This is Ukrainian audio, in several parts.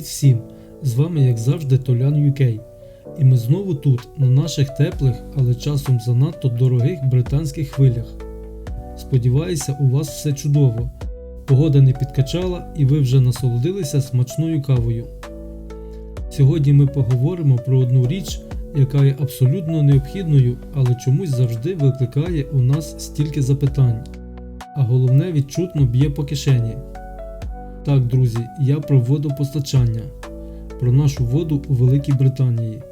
Привіт всім! З вами, як завжди, Толян UK. І ми знову тут, на наших теплих, але часом занадто дорогих британських хвилях. Сподіваюся, у вас все чудово. Погода не підкачала і ви вже насолодилися смачною кавою. Сьогодні ми поговоримо про одну річ, яка є абсолютно необхідною, але чомусь завжди викликає у нас стільки запитань. А головне відчутно б'є по кишені. Так, друзі, я про водопостачання, про нашу воду у Великій Британії.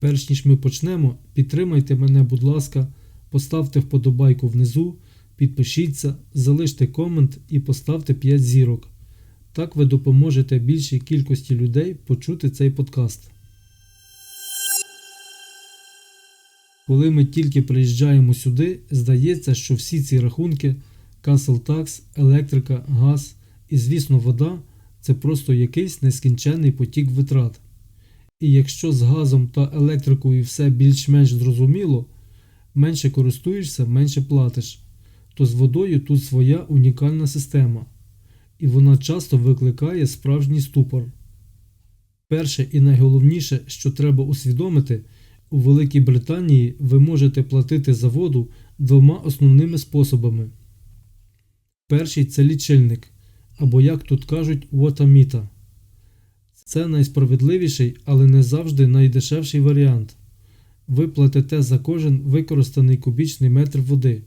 Перш ніж ми почнемо, підтримайте мене, будь ласка, поставте вподобайку внизу, підпишіться, залиште комент і поставте 5 зірок. Так ви допоможете більшій кількості людей почути цей подкаст. Коли ми тільки приїжджаємо сюди, здається, що всі ці рахунки Tax, електрика, газ і, звісно, вода це просто якийсь нескінченний потік витрат. І якщо з газом та електрикою все більш-менш зрозуміло, менше користуєшся, менше платиш, то з водою тут своя унікальна система, і вона часто викликає справжній ступор. Перше і найголовніше, що треба усвідомити, у Великій Британії ви можете платити за воду двома основними способами. Перший це лічильник, або, як тут кажуть, вотаміта. Це найсправедливіший, але не завжди найдешевший варіант. Ви платите за кожен використаний кубічний метр води.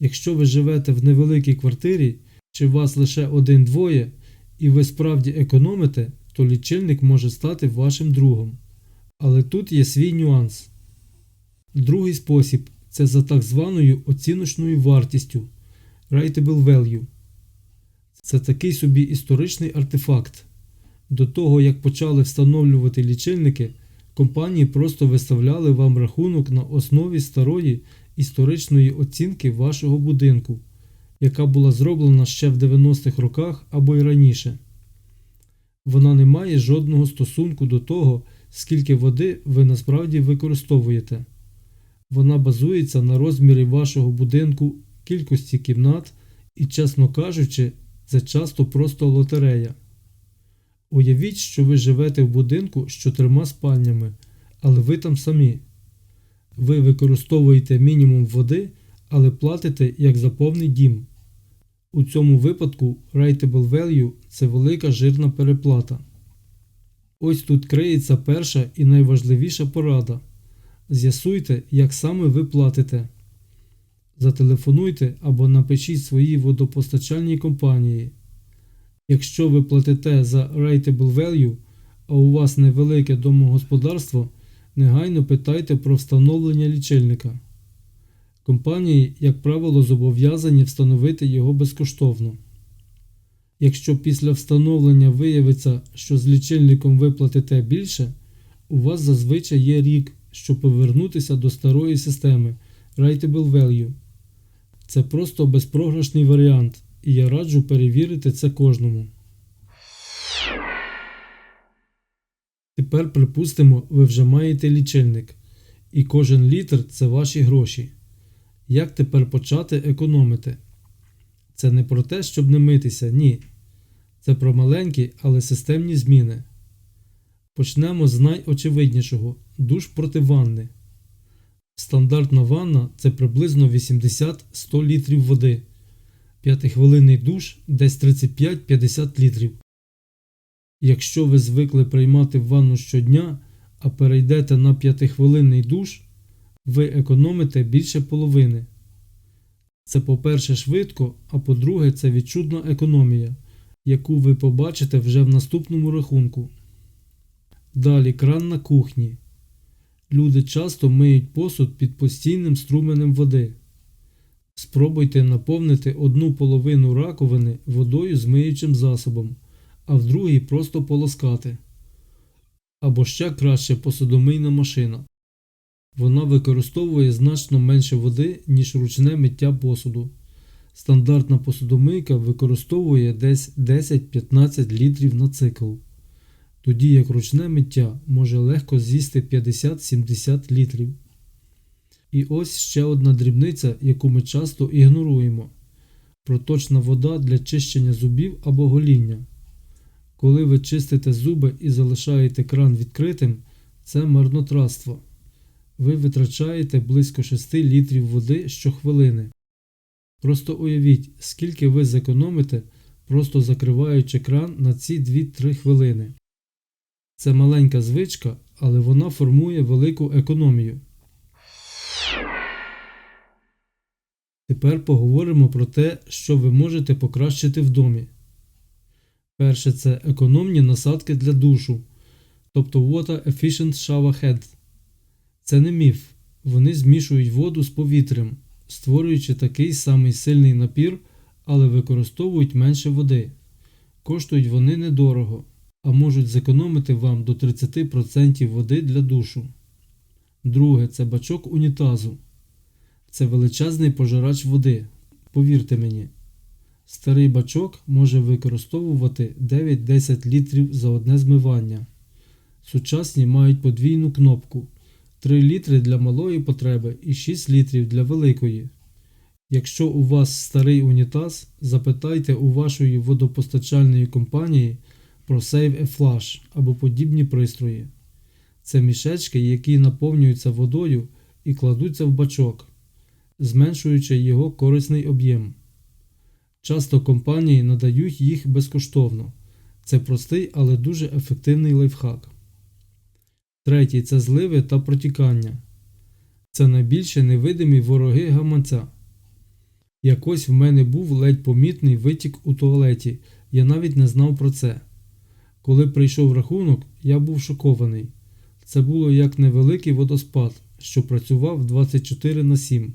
Якщо ви живете в невеликій квартирі, чи вас лише один-двоє, і ви справді економите, то лічильник може стати вашим другом. Але тут є свій нюанс. Другий спосіб це за так званою оціночною вартістю Rateable Value. Це такий собі історичний артефакт. До того, як почали встановлювати лічильники, компанії просто виставляли вам рахунок на основі старої історичної оцінки вашого будинку, яка була зроблена ще в 90-х роках або й раніше. Вона не має жодного стосунку до того, скільки води ви насправді використовуєте. Вона базується на розмірі вашого будинку, кількості кімнат і, чесно кажучи, це часто просто лотерея. Уявіть, що ви живете в будинку з чотирма спальнями, але ви там самі. Ви використовуєте мінімум води, але платите як за повний дім. У цьому випадку Rateable Value це велика жирна переплата. Ось тут криється перша і найважливіша порада. З'ясуйте, як саме ви платите. Зателефонуйте або напишіть своїй водопостачальній компанії. Якщо ви платите за Rateable Value, а у вас невелике домогосподарство, негайно питайте про встановлення лічильника. Компанії, як правило, зобов'язані встановити його безкоштовно. Якщо після встановлення виявиться, що з лічильником ви платите більше, у вас зазвичай є рік, щоб повернутися до старої системи Rateable Value. Це просто безпрограшний варіант, і я раджу перевірити це кожному. Тепер, припустимо, ви вже маєте лічильник, і кожен літр це ваші гроші. Як тепер почати економити? Це не про те, щоб не митися, ні. Це про маленькі, але системні зміни. Почнемо з найочевиднішого душ проти ванни. Стандартна ванна це приблизно 80-100 літрів води. П'ятихвилинний душ десь 35-50 літрів. Якщо ви звикли приймати ванну щодня, а перейдете на п'ятихвилинний душ, ви економите більше половини. Це, по-перше, швидко, а по-друге, це відчутна економія, яку ви побачите вже в наступному рахунку. Далі кран на кухні. Люди часто миють посуд під постійним струменем води. Спробуйте наповнити одну половину раковини водою з миючим засобом, а в другій просто полоскати. Або ще краще посудомийна машина. Вона використовує значно менше води, ніж ручне миття посуду. Стандартна посудомийка використовує десь 10-15 літрів на цикл, тоді як ручне миття може легко з'їсти 50-70 літрів. І ось ще одна дрібниця, яку ми часто ігноруємо. Проточна вода для чищення зубів або гоління. Коли ви чистите зуби і залишаєте кран відкритим, це марнотратство. Ви витрачаєте близько 6 літрів води щохвилини. Просто уявіть, скільки ви зекономите, просто закриваючи кран на ці 2-3 хвилини. Це маленька звичка, але вона формує велику економію. Тепер поговоримо про те, що ви можете покращити в домі. Перше це економні насадки для душу, тобто Water Efficient Shower Head. Це не міф. Вони змішують воду з повітрям, створюючи такий самий сильний напір, але використовують менше води. Коштують вони недорого, а можуть зекономити вам до 30% води для душу. Друге це бачок унітазу. Це величезний пожирач води. Повірте мені. Старий бачок може використовувати 9-10 літрів за одне змивання. Сучасні мають подвійну кнопку 3 літри для малої потреби і 6 літрів для великої. Якщо у вас старий унітаз, запитайте у вашої водопостачальної компанії про Save a Flush або подібні пристрої. Це мішечки, які наповнюються водою і кладуться в бачок, зменшуючи його корисний об'єм. Часто компанії надають їх безкоштовно. Це простий, але дуже ефективний лайфхак. Третій це зливи та протікання. Це найбільше невидимі вороги гаманця. Якось в мене був ледь помітний витік у туалеті, я навіть не знав про це. Коли прийшов рахунок, я був шокований. Це було як невеликий водоспад, що працював 24 на 7.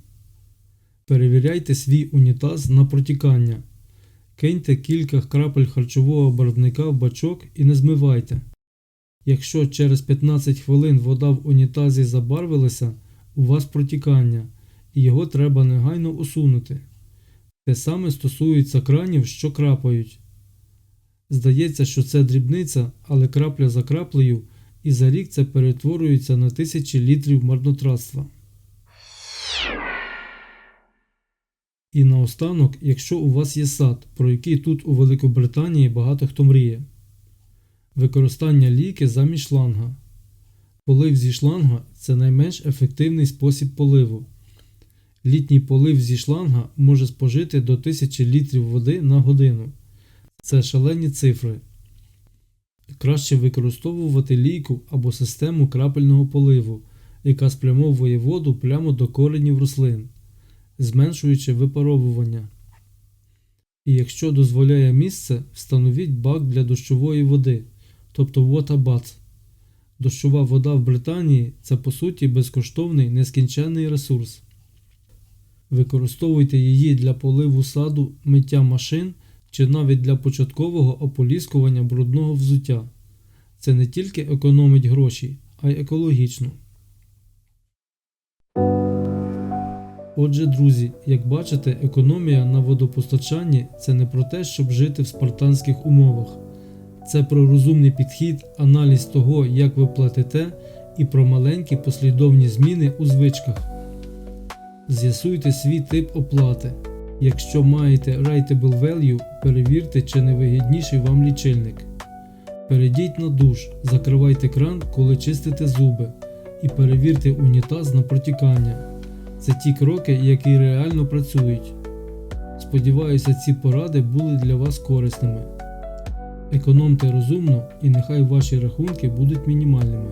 Перевіряйте свій унітаз на протікання. Киньте кілька крапель харчового барвника в бачок і не змивайте. Якщо через 15 хвилин вода в унітазі забарвилася, у вас протікання, і його треба негайно усунути. Те саме стосується кранів, що крапають. Здається, що це дрібниця, але крапля за краплею, і за рік це перетворюється на тисячі літрів марнотратства. І наостанок, якщо у вас є сад, про який тут у Великобританії багато хто мріє. Використання ліки замість шланга. Полив зі шланга це найменш ефективний спосіб поливу. Літній полив зі шланга може спожити до 1000 літрів води на годину. Це шалені цифри. Краще використовувати лійку або систему крапельного поливу, яка спрямовує воду прямо до коренів рослин, зменшуючи випаровування. І якщо дозволяє місце, встановіть бак для дощової води, тобто water. Дощова вода в Британії це по суті безкоштовний нескінченний ресурс. Використовуйте її для поливу саду, миття машин чи навіть для початкового ополіскування брудного взуття. Це не тільки економить гроші, а й екологічно. Отже, друзі, як бачите, економія на водопостачанні це не про те, щоб жити в спартанських умовах. Це про розумний підхід, аналіз того, як ви платите, і про маленькі послідовні зміни у звичках. З'ясуйте свій тип оплати. Якщо маєте Rateable Value, перевірте, чи не вигідніший вам лічильник. Перейдіть на душ, закривайте кран, коли чистите зуби, і перевірте унітаз на протікання. Це ті кроки, які реально працюють. Сподіваюся, ці поради були для вас корисними. Економте розумно і нехай ваші рахунки будуть мінімальними.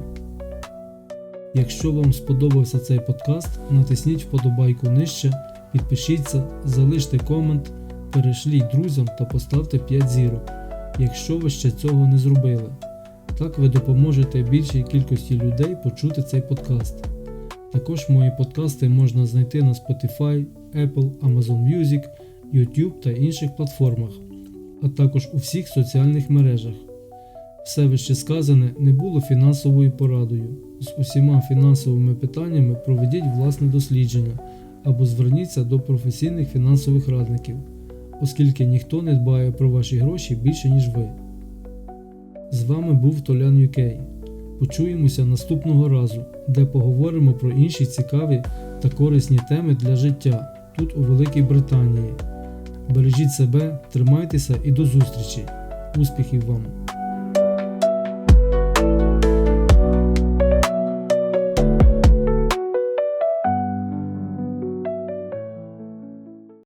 Якщо вам сподобався цей подкаст, натисніть вподобайку нижче, підпишіться, залиште комент, перешліть друзям та поставте 5 зірок, якщо ви ще цього не зробили. Так ви допоможете більшій кількості людей почути цей подкаст. Також мої подкасти можна знайти на Spotify, Apple, Amazon Music, YouTube та інших платформах, а також у всіх соціальних мережах. Все вище сказане не було фінансовою порадою. З усіма фінансовими питаннями проведіть власне дослідження або зверніться до професійних фінансових радників, оскільки ніхто не дбає про ваші гроші більше, ніж ви. З вами був Толян UK. Почуємося наступного разу, де поговоримо про інші цікаві та корисні теми для життя тут у Великій Британії. Бережіть себе, тримайтеся і до зустрічі. Успіхів вам!